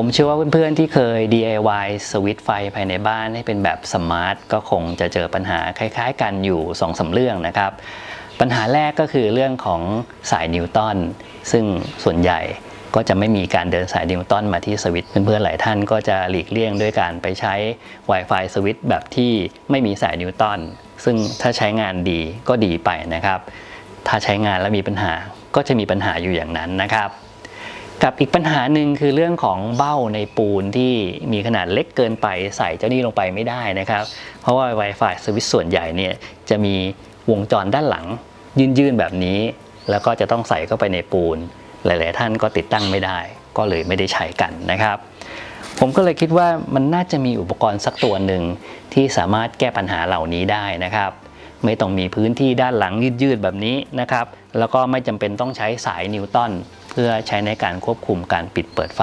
ผมเชื่อว่าเพื่อนๆที่เคย DIY สวิตช์ไฟภายในบ้านให้เป็นแบบสมาร์ทก็คงจะเจอปัญหาคล้ายๆกันอยู่2อสาเรื่องนะครับ ปัญหาแรกก็คือเรื่องของสายนิวตันซึ่งส่วนใหญ่ก็จะไม่มีการเดินสายนิวตันมาที่สวิตช์เพื่อนๆหลายท่านก็จะหลีกเลี่ยงด้วยการไปใช้ Wi-Fi สวิตช์แบบที่ไม่มีสายนิวตันซึ่งถ้าใช้งานดีก็ดีไปนะครับ ถ้าใช้งานแล้วมีปัญหาก็จะมีปัญหาอยู่อย่างนั้นนะครับ กับอีกปัญหาหนึ่งคือเรื่องของเบ้าในปูนที่มีขนาดเล็กเกินไปใส่เจ้านี่ลงไปไม่ได้นะครับ เพราะว่า Wi-Fi สวิตช์ส่วนใหญ่เนี่ยจะมีวงจรด้านหลัง ยื่นๆแบบนี้ แล้วก็จะต้องใส่เข้าไปในปูน หลาย ๆ ท่านก็ติดตั้งไม่ได้ ก็เลยไม่ได้ใช้กันนะครับ ผมก็เลยคิดว่ามันน่าจะมีอุปกรณ์สักตัวหนึ่งที่สามารถแก้ปัญหาเหล่านี้ได้นะครับไม่ต้องมีพื้นที่ด้านหลังยืดๆแบบนี้นะครับ แล้วก็ไม่จำเป็นต้องใช้สายนิวตัน พื่อใช้ในการควบคุมการปิดเปิดไฟ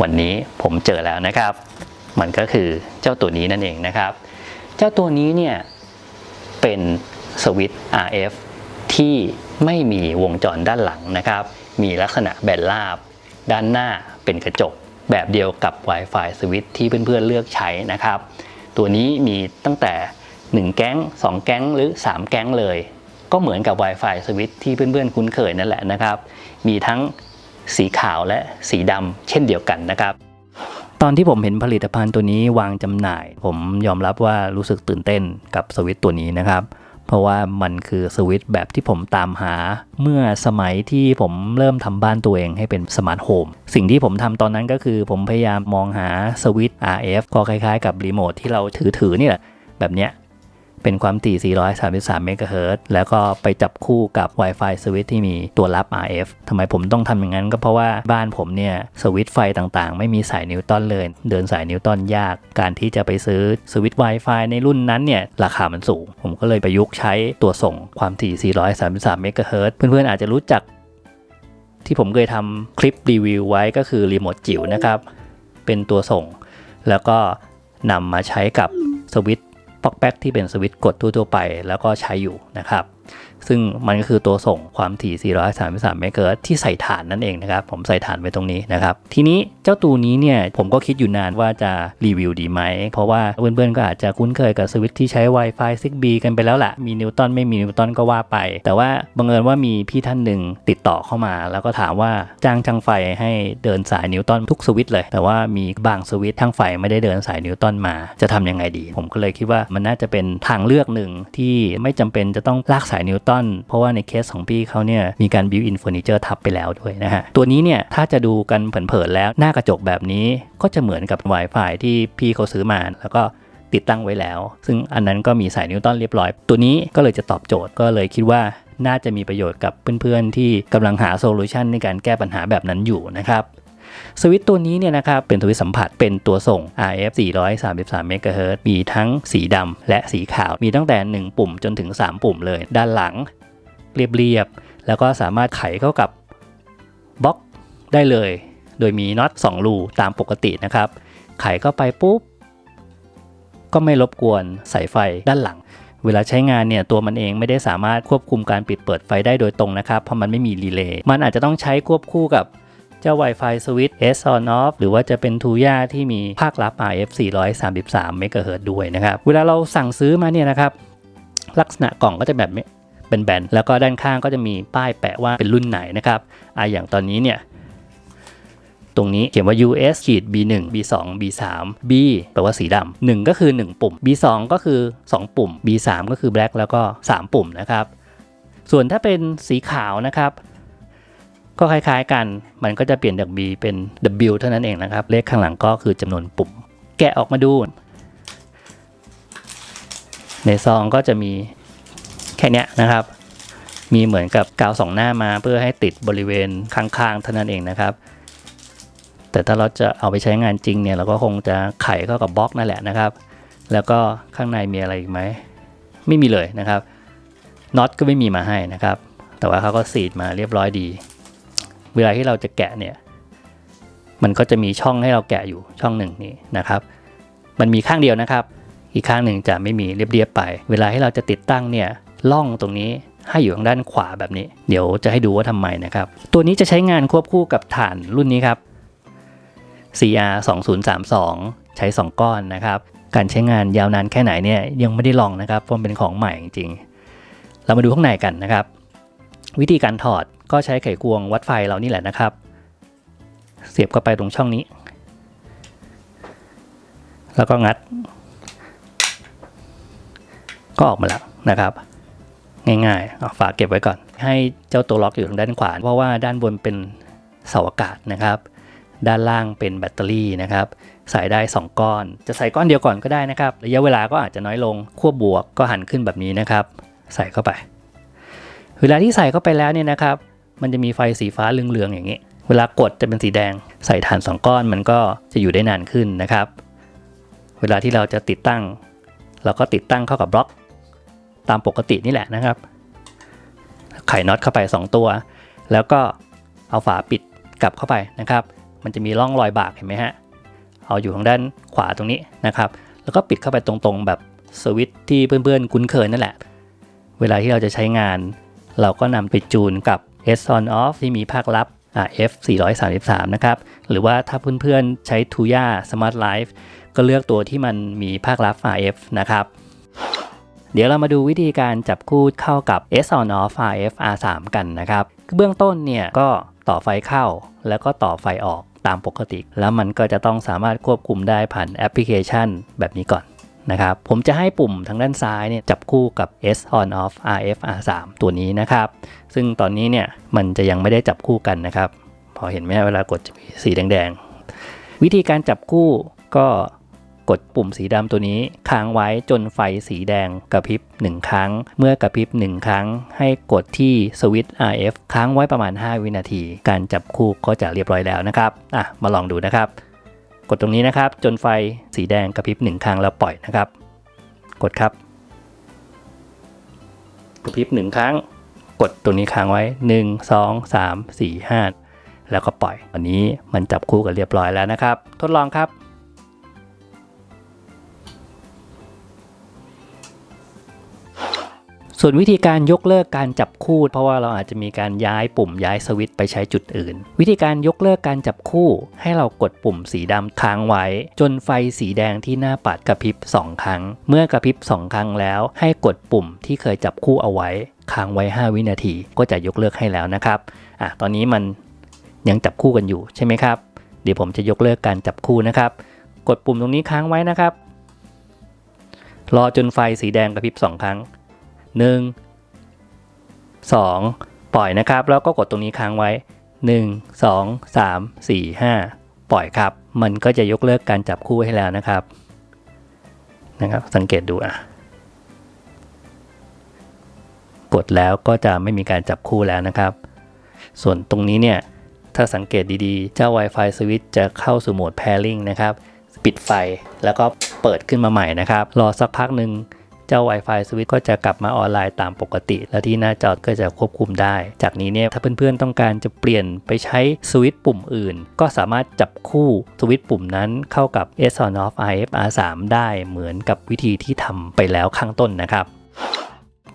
วันนี้ผมเจอแล้วนะครับ มันก็คือเจ้าตัวนี้นั่นเองนะครับ เจ้าตัวนี้เนี่ยเป็นสวิตช์ RF ที่ไม่มีวงจรด้านหลังนะครับ มีลักษณะแบนราบ ด้านหน้าเป็นกระจก แบบเดียวกับ Wi-Fi สวิตช์ที่เพื่อนๆเลือกใช้นะครับ ตัวนี้มีตั้งแต่ 1 แก๊ง 2 แก๊งหรือ 3 แก๊งเลย ก็เหมือนกับ Wi-Fi สวิตช์ที่เพื่อนๆคุ้นเคยนั่นแหละนะครับ มีทั้งสีขาวและสีดำเช่นเดียวกันนะครับ ตอนที่ผมเห็นผลิตภัณฑ์ตัวนี้วางจำหน่าย ผมยอมรับว่ารู้สึกตื่นเต้นกับสวิตตัวนี้นะครับ เพราะว่ามันคือสวิตช์แบบที่ผมตามหา เมื่อสมัยที่ผมเริ่มทำบ้านตัวเองให้เป็นสมาร์ทโฮมสิ่งที่ผมทำตอนนั้นก็คือผมพยายามมองหาสวิตช์ RF ก็คล้ายๆ กับรีโมทที่เราถือๆนี่แหละแบบเนี้ย เป็นความถี่ 433 เมกะเฮิรตซ์แล้วก็ไปจับคู่กับ Wi-Fi สวิตช์ที่มีตัวรับ RF ทำไมผมต้องทำอย่างนั้นก็เพราะว่าบ้านผมเนี่ยสวิตช์ไฟต่างๆ ไม่มีสายนิวตันเลย เดินสายนิวตันยาก การที่จะไปซื้อสวิตช์ Wi-Fi ในรุ่นนั้นเนี่ยราคามันสูง ผมก็เลยประยุกต์ใช้ตัวส่งความถี่ 433 เมกะเฮิรตซ์เพื่อนๆอาจจะรู้จัก ที่ผมเคยทำคลิปรีวิวไว้ก็คือรีโมทจิ๋วนะครับเป็นตัวส่ง แล้วก็นำมาใช้กับสวิต ปอกแป๊กที่เป็นสวิตช์กดทั่วๆไป แล้วก็ใช้อยู่นะครับ ซึ่งมันก็คือตัวส่งความถี่ 433 เมกะเฮิรตซ์ที่ใส่ฐานนั่นเองนะครับ ผมใส่ฐานไว้ตรงนี้นะครับ ทีนี้เจ้าตัวนี้เนี่ยผมก็คิดอยู่นานว่าจะรีวิวดีไหม เพราะว่าเพื่อนๆก็อาจจะคุ้นเคยกับสวิตที่ใช้ Wi-Fi 6B กันไปแล้วแหละมีนิวตันไม่มีนิวตันก็ว่าไป แต่ว่าบังเอิญว่ามีพี่ท่านหนึ่งติดต่อเข้ามา แล้วก็ถามว่าจ้างช่างไฟให้เดินสายนิวตันทุกสวิตเลย แต่ว่ามีบางสวิตช่างไฟไม่ได้เดินสายนิวตันมา จะทำยังไงดี ผมก็เลยคิดว่ามันน่าจะเป็นทางเลือกหนึ่งที่ไม่จำเป็นจะต้องลากสายนิวตันเพราะว่าในเคสของพี่เขาเนี่ยมีการบิวอินเฟอร์นิเจอร์ทับไปแล้วด้วยนะฮะ ตัวนี้เนี่ยถ้าจะดูกันเผินๆแล้วหน้ากระจกแบบนี้ก็จะเหมือนกับ Wi-Fi ที่พี่เขาซื้อมาแล้วก็ติดตั้งไว้แล้ว ซึ่งอันนั้นก็มีสายนิวตันเรียบร้อย ตัวนี้ก็เลยจะตอบโจทย์ก็เลยคิดว่าน่าจะมีประโยชน์กับเพื่อนๆ ที่กำลังหาโซลูชันในการแก้ปัญหาแบบนั้นอยู่นะครับ สวิตช์ตัวนี้เนี่ยนะครับเป็นสวิตช์สัมผัสเป็นตัวส่ง RF 433เมกะเฮิรตมีทั้งสีดำและสีขาว มีตั้งแต่ 1 ปุ่มจนถึง 3 ปุ่มเลย ด้านหลัง เรียบๆ แล้วก็สามารถไขเข้ากับบล็อกได้เลย โดยมีน็อต2รูตามปกตินะครับ ไขเข้าไปปุ๊บ ก็ไม่รบกวนสายไฟด้านหลังเวลาใช้งานเนี่ยตัวมันเองไม่ได้สามารถควบคุมการปิดเปิดไฟได้โดยตรงนะครับ เพราะมันไม่มีรีเลย์มันอาจจะต้องใช้ควบคู่กับ เจ้า Wi-Fi Switch S on off หรือว่าจะเป็น Tuya ที่มีภาครับ RF 433 MHz ด้วยนะครับ เวลาเราสั่งซื้อมาเนี่ยนะครับ ลักษณะกล่องก็จะแบบเป็นแบนแล้วก็ด้านข้างก็จะมีป้ายแปะว่าเป็นรุ่นไหนนะครับอ่าอย่างตอนนี้เนี่ยตรงนี้เขียนว่า US ขีด B1 B2 B3 B แปลว่าสีดำ1ก็คือ 1 ปุ่ม B2 ก็คือ 2 ปุ่ม B3 ก็คือ black แล้วก็ 3 ปุ่มนะครับ ส่วนถ้าเป็นสีขาวนะครับ ก็คล้ายๆกัน มันก็จะเปลี่ยนจาก B เป็น W เท่านั้นเองนะครับ เลขข้างหลังก็คือจำนวนปุ่ม แกะออกมาดู ในซองก็จะมีแค่นี้นะครับ มีเหมือนกับกาวสองหน้ามาเพื่อให้ติดบริเวณข้างๆเท่านั้นเองนะครับ แต่ถ้าเราจะเอาไปใช้งานจริงเนี่ยเราก็คงจะไขเข้ากับบล็อกนั่นแหละนะครับ แล้วก็ข้างในมีอะไรอีกไหม ไม่มีเลยนะครับน็อตก็ไม่มีมาให้นะครับ แต่ว่าเขาก็สีดมาเรียบร้อยดี เวลาที่เราจะแกะเนี่ย มันก็จะมีช่องให้เราแกะอยู่ช่องหนึ่งนี่นะครับ มันมีข้างเดียวนะครับ อีกข้างหนึ่งจะไม่มีเรียบๆไป เวลาที่เราจะติดตั้งเนี่ยล่องตรงนี้ให้อยู่ทางด้านขวาแบบนี้ เดี๋ยวจะให้ดูว่าทำไมนะครับ ตัวนี้จะใช้งานควบคู่กับฐานรุ่นนี้ครับ CR 2032ใช้ 2 ก้อนนะครับ การใช้งานยาวนานแค่ไหนเนี่ยยังไม่ได้ลองนะครับเพราะเป็นของใหม่จริงๆ เรามาดูข้างในกันนะครับ วิธีการถอดก็ใช้ไขควงวัดไฟเรานี่แหละนะครับ เสียบเข้าไปตรงช่องนี้ แล้วก็งัด ก็ออกมาแล้วนะครับ ง่ายๆเอาฝาเก็บไว้ก่อน ให้เจ้าตัวล็อกอยู่ทางด้านขวาเพราะว่าด้านบนเป็นเสาอากาศนะครับ ด้านล่างเป็นแบตเตอรี่นะครับ ใส่ได้ 2 ก้อน จะใส่ก้อนเดียวก่อนก็ได้นะครับ ระยะเวลาก็อาจจะน้อยลงขั้วบวกก็หันขึ้นแบบนี้นะครับ ใส่เข้าไป เวลาที่ใส่เข้าไปแล้วเนี่ยนะครับ มันจะมีไฟสีฟ้าเหลืองๆอย่างนี้ เวลากดจะเป็นสีแดง ใส่ถ่าน2ก้อนมันก็จะอยู่ได้นานขึ้นนะครับ เวลาที่เราจะติดตั้ง เราก็ติดตั้งเข้ากับบล็อก ตามปกตินี่แหละนะครับ ไขน็อตเข้าไป 2 ตัว แล้วก็เอาฝาปิดกลับเข้าไปนะครับ มันจะมีร่องรอยบากเห็นไหมฮะ เอาอยู่ทางด้านขวาตรงนี้นะครับ แล้วก็ปิดเข้าไปตรงๆแบบสวิตช์ที่เพื่อนๆ คุ้นเคยนั่นแหละ เวลาที่เราจะใช้งาน เราก็นำไปจูนกับ S on off ที่มีภาคลับ F 433 นะครับ หรือว่าถ้าเพื่อนๆใช้ Tuya Smart Life ก็เลือกตัวที่มันมีภาคลับ RF นะครับ เดี๋ยวเรามาดูวิธีการจับคู่เข้ากับ S on off RF R3 กันนะครับ เบื้องต้นเนี่ยก็ต่อไฟเข้าแล้วก็ต่อไฟออกตามปกติ แล้วมันก็จะต้องสามารถควบคุมได้ผ่านแอปพลิเคชันแบบนี้ก่อน นะครับ ผมจะให้ปุ่มทางด้านซ้ายเนี่ยจับคู่กับ S on off RF R3 ตัวนี้นะครับ ซึ่งตอนนี้เนี่ยมันจะยังไม่ได้จับคู่กันนะครับ พอเห็นไหมเวลากดจะมีสีแดงๆ วิธีการจับคู่ก็กดปุ่มสีดำตัวนี้ค้างไว้จนไฟสีแดงกระพริบ 1 ครั้ง เมื่อกระพริบ 1 ครั้ง ให้กดที่สวิตช์ RF ค้างไว้ประมาณ 5 วินาที การจับคู่ก็จะเรียบร้อยแล้วนะครับ อะ มาลองดูนะครับ กดตรงนี้นะครับ จนไฟสีแดงกระพริบ1ครั้งแล้วปล่อยนะครับ กดครับ กระพริบ1ครั้ง กดตรงนี้ค้างไว้ 1 2 3 4 5 แล้วก็ปล่อย วันนี้มันจับคู่กันเรียบร้อยแล้วนะครับ ทดลองครับ ส่วนวิธีการยกเลิกการจับคู่ เพราะว่าเราอาจจะมีการย้ายปุ่มย้ายสวิตช์ไปใช้จุดอื่น วิธีการยกเลิกการจับคู่ ให้เรากดปุ่มสีดำค้างไว้ จนไฟสีแดงที่หน้าปัดกระพริบ 2 ครั้ง เมื่อกระพริบ 2 ครั้งแล้ว ให้กดปุ่มที่เคยจับคู่เอาไว้ ค้างไว้ 5 วินาที ก็จะยกเลิกให้แล้วนะครับอะตอนนี้มันยังจับคู่กันอยู่ใช่ไหมครับ เดี๋ยวผมจะยกเลิกการจับคู่นะครับ กดปุ่มตรงนี้ค้างไว้นะครับ รอจนไฟสีแดงกระพริบ 2 ครั้ง 1 2 ปล่อยนะครับ แล้วก็กดตรงนี้ค้างไว้ 1 2 3 4 5 ปล่อยครับ มันก็จะยกเลิกการจับคู่ให้แล้วนะครับนะครับ สังเกตดูอะ กดแล้วก็จะไม่มีการจับคู่แล้วนะครับ ส่วนตรงนี้เนี่ยถ้าสังเกตดีๆ เจ้า Wi-Fi Switch จะเข้าสู่โหมด Pairing นะครับ ปิดไฟแล้วก็เปิดขึ้นมาใหม่นะครับ รอสักพักหนึ่ง เจ้า Wi-Fi สวิตก็จะกลับมาออนไลน์ตามปกติ และที่หน้าจอก็จะควบคุมได้ จากนี้เนี่ยถ้าเพื่อนๆต้องการจะเปลี่ยนไปใช้สวิตช์ปุ่มอื่น ก็สามารถจับคู่สวิตช์ปุ่มนั้นเข้ากับ S on off IF R3 ได้เหมือนกับวิธีที่ทำไปแล้วข้างต้นนะครับ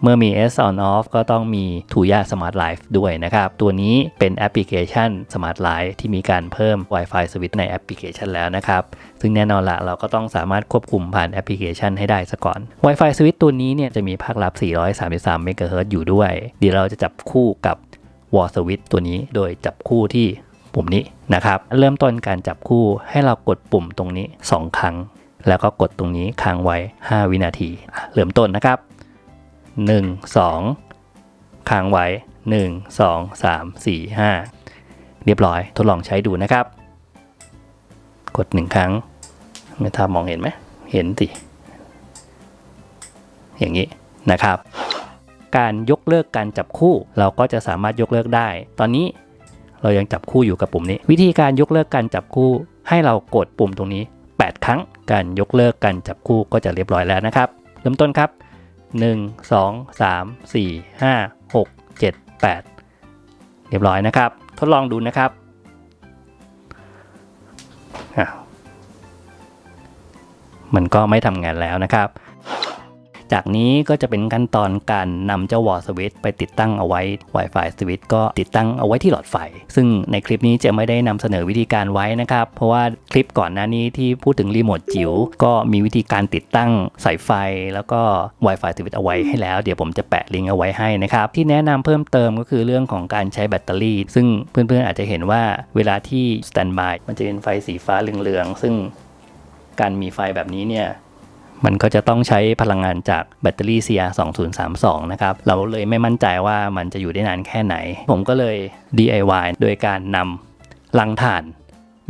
เมื่อมี S on off ก็ต้องมี Tuya Smart Life ด้วยนะครับ ตัวนี้เป็นแอปพลิเคชัน Smart Life ที่มีการเพิ่ม Wi-Fi Switch ในแอปพลิเคชันแล้วนะครับ ซึ่งแน่นอนละเราก็ต้องสามารถควบคุมผ่านแอปพลิเคชันให้ได้ซะก่อน Wi-Fi Switch ตัวนี้เนี่ยจะมีภาครับ 433 MHz อยู่ด้วย เดี๋ยวเราจะจับคู่กับ Wall Switch ตัวนี้โดยจับคู่ที่ปุ่มนี้นะครับ เริ่มต้นการจับคู่ให้เรากดปุ่มตรงนี้ 2 ครั้ง แล้วก็กดตรงนี้ค้างไว้ 5 วินาที เริ่มต้นนะครับ 1 2 ค้างไว้ 1 2 3 4 5 เรียบร้อยทดลองใช้ดูนะครับ กด 1 ครั้งไม่ทามองเห็นไหม เห็นสิ อย่างนี้นะครับ การยกเลิกการจับคู่เราก็จะสามารถยกเลิกได้ ตอนนี้เรายังจับคู่อยู่กับปุ่มนี้ วิธีการยกเลิกการจับคู่ ให้เรากดปุ่มตรงนี้ 8 ครั้ง การยกเลิกการจับคู่ก็จะเรียบร้อยแล้วนะครับ เริ่มต้นครับ 1 2 3 4 5 6 7 8 เรียบร้อยนะครับ ทดลองดูนะครับมันก็ไม่ทำงานแล้วนะครับ จากนี้ก็จะเป็นขั้นตอนการนำเจ้าวอลสวิตไปติดตั้งเอาไว้ Wi-Fi สวิตก็ติดตั้งเอาไว้ที่หลอดไฟ ซึ่งในคลิปนี้จะไม่ได้นำเสนอวิธีการไว้นะครับ เพราะว่าคลิปก่อนหน้านี้ที่พูดถึงรีโมทจิ๋วก็มีวิธีการติดตั้งสายไฟ แล้วก็ Wi-Fi สวิตเอาไว้ให้แล้ว เดี๋ยวผมจะแปะลิงก์เอาไว้ให้นะครับ ที่แนะนำเพิ่มเติมก็คือเรื่องของการใช้แบตเตอรี่ ซึ่งเพื่อนๆอาจจะเห็นว่าเวลาที่สแตนบายมันจะเป็นไฟสีฟ้าเหลืองๆซึ่งการมีไฟแบบนี้เนี่ย มันก็จะต้องใช้พลังงานจากแบตเตอรี่ CR 2032 นะครับ เราเลยไม่มั่นใจว่ามันจะอยู่ได้นานแค่ไหน ผมก็เลย DIY โดยการนำลังถ่าน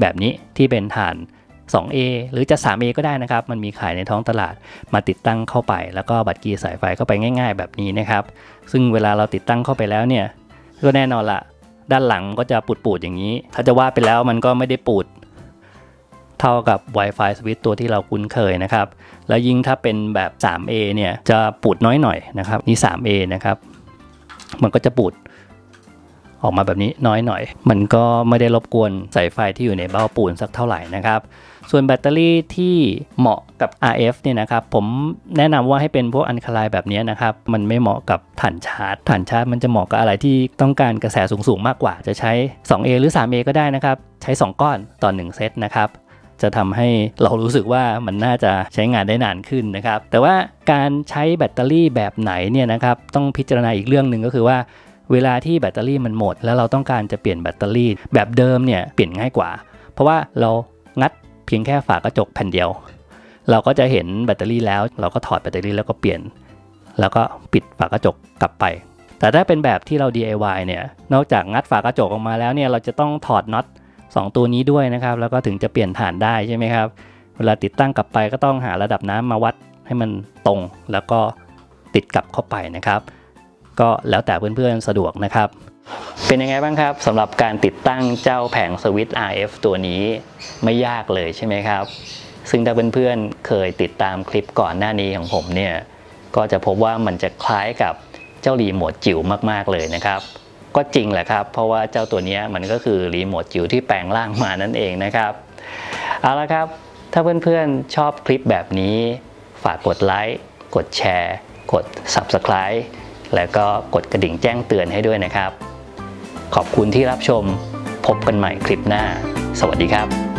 แบบนี้ที่เป็นถ่าน 2A หรือจะ 3A ก็ได้นะครับ มันมีขายในท้องตลาดมาติดตั้งเข้าไป แล้วก็บัตรกีสายไฟเข้าไปง่าย ๆ แบบนี้นะครับ ซึ่งเวลาเราติดตั้งเข้าไปแล้วเนี่ย ก็แน่นอนละด้านหลังก็จะปูดๆอย่างนี้ ถ้าจะว่าไปแล้วมันก็ไม่ได้ปูด เท่ากับ Wi-Fi สวิตตัวที่เราคุ้นเคยนะครับ แล้วยิ่งถ้าเป็นแบบ 3A เนี่ยจะปูดน้อยหน่อยนะครับ นี่ 3A นะครับ มันก็จะปูดออกมาแบบนี้น้อยหน่อย มันก็ไม่ได้รบกวนสายไฟที่อยู่ในเบ้าปูนสักเท่าไหร่นะครับ ส่วนแบตเตอรี่ที่เหมาะกับ RF เนี่ยนะครับ ผมแนะนำว่าให้เป็นพวกอันคลายแบบนี้นะครับ มันไม่เหมาะกับฐานชาร์จฐานชาร์จมันจะเหมาะกับอะไรที่ต้องการกระแสสูงๆ มากกว่า จะใช้ 2A หรือ 3A ก็ได้นะครับ ใช้ 2 ก้อนต่อ 1 เซตนะครับ จะทำให้เรารู้สึกว่ามันน่าจะใช้งานได้นานขึ้นนะครับ แต่ว่าการใช้แบตเตอรี่แบบไหนเนี่ยนะครับต้องพิจารณาอีกเรื่องหนึ่งก็คือว่าเวลาที่แบตเตอรี่มันหมด แล้วเราต้องการจะเปลี่ยนแบตเตอรี่ แบบเดิมเนี่ยเปลี่ยนง่ายกว่า เพราะว่าเรางัดเพียงแค่ฝากระจกแผ่นเดียว เราก็จะเห็นแบตเตอรี่แล้ว เราก็ถอดแบตเตอรี่แล้วก็เปลี่ยน แล้วก็ปิดฝากระจกกลับไป แต่ถ้าเป็นแบบที่เรา DIY เนี่ยนอกจากงัดฝากระจกออกมาแล้วเนี่ยเราจะต้องถอดน็อต 2 ตัวนี้ด้วยนะครับ แล้วก็ถึงจะเปลี่ยนฐานได้ใช่ไหมครับ เวลาติดตั้งกลับไปก็ต้องหาระดับน้ำมาวัดให้มันตรง แล้วก็ติดกลับเข้าไปนะครับ ก็แล้วแต่เพื่อนๆสะดวกนะครับ เป็นยังไงบ้างครับสำหรับการติดตั้งเจ้าแผงสวิตช์ RF ตัวนี้ไม่ยากเลยใช่ไหมครับ ซึ่งถ้าเพื่อนๆเคยติดตามคลิปก่อนหน้านี้ของผมเนี่ยก็จะพบว่ามันจะคล้ายกับเจ้ารีโมทจิ๋วมากๆเลยนะครับ ก็จริงแหละครับ เพราะว่าเจ้าตัวนี้มันก็คือรีโมทจิ๋วที่แปลงร่างมานั่นเองนะครับ เอาละครับ ถ้าเพื่อนๆชอบคลิปแบบนี้ ฝากกดไลค์ กดแชร์ กด Subscribe แล้วก็กดกระดิ่งแจ้งเตือนให้ด้วยนะครับ ขอบคุณที่รับชม พบกันใหม่คลิปหน้า สวัสดีครับ